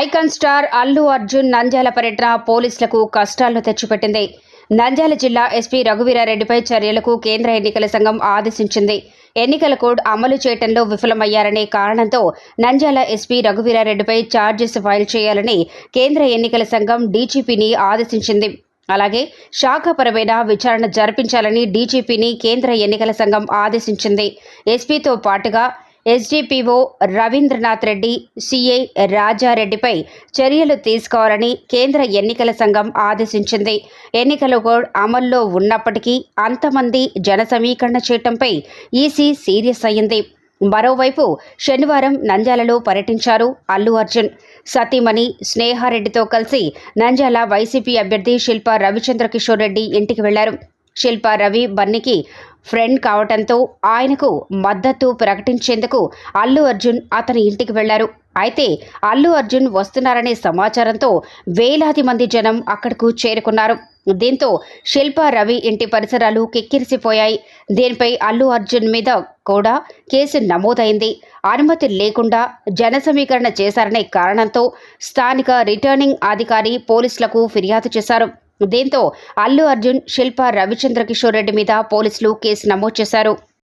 Icon star Allu Arjun Nandyal పర్యటన పోలీసులకు కష్టాలను తెచ్చిపెట్టింది. నంద్యాల జిల్లా ఎస్పీ రఘువీరారెడ్డిపై చర్యలకు కేంద్ర ఎన్నికల సంఘం ఆదేశించింది. ఎన్నికల కోడ్ అమలు చేయడంలో విఫలమయ్యారనే కారణంతో నంద్యాల ఎస్పీ రఘువీరారెడ్డిపై ఛార్జెస్ ఫైల్ చేయాలని కేంద్ర ఎన్నికల సంఘం డీజీపీని ఆదేశించింది. అలాగే శాఖపరమైన విచారణ జరిపించాలని డీజీపీని కేంద్ర ఎన్నికల సంఘం ఆదేశించింది. ఎస్పీతో పాటుగా ఎస్డిపిఓ రవీంద్రనాథ్ రెడ్డి సిఐ రాజారెడ్డిపై చర్యలు తీసుకోవాలని కేంద్ర ఎన్నికల సంఘం ఆదేశించింది. ఎన్నికల కోడ్ అమల్లో ఉన్నప్పటికీ అంతమంది జన సమీకరణ చేయటంపై ఈసీ సీరియస్ అయింది మరోవైపు శనివారం నంద్యాలలో పర్యటించారు అల్లు అర్జున్. సతీమణి స్నేహారెడ్డితో కలిసి నంద్యాల వైసీపీ అభ్యర్థి శిల్ప రవిచంద్ర కిషోర్ రెడ్డి ఇంటికి వెళ్ళారు. శిల్ప రవి బన్నీకి ఫ్రెండ్ కావటంతో ఆయనకు మద్దతు ప్రకటించేందుకు అల్లు అర్జున్ అతని ఇంటికి వెళ్ళారు. అయితే అల్లు అర్జున్ వస్తున్నారనే సమాచారంతో వేలాది మంది జనం అక్కడకు చేరుకున్నారు. దీంతో శిల్ప రవి ఇంటి పరిసరాలు కిక్కిరిసిపోయాయి. దీనిపై అల్లు అర్జున్ మీద కూడా కేసు నమోదైంది. అనుమతి లేకుండా జన సమీకరణ చేశారనే కారణంతో స్థానిక రిటర్నింగ్ అధికారి పోలీసులకు ఫిర్యాదు చేశారు. దీంతో అల్లు అర్జున్ శిల్ప రవిచంద్ర కిషోర్ రెడ్డి మీద పోలీసులు కేసు నమోదు చేశారు.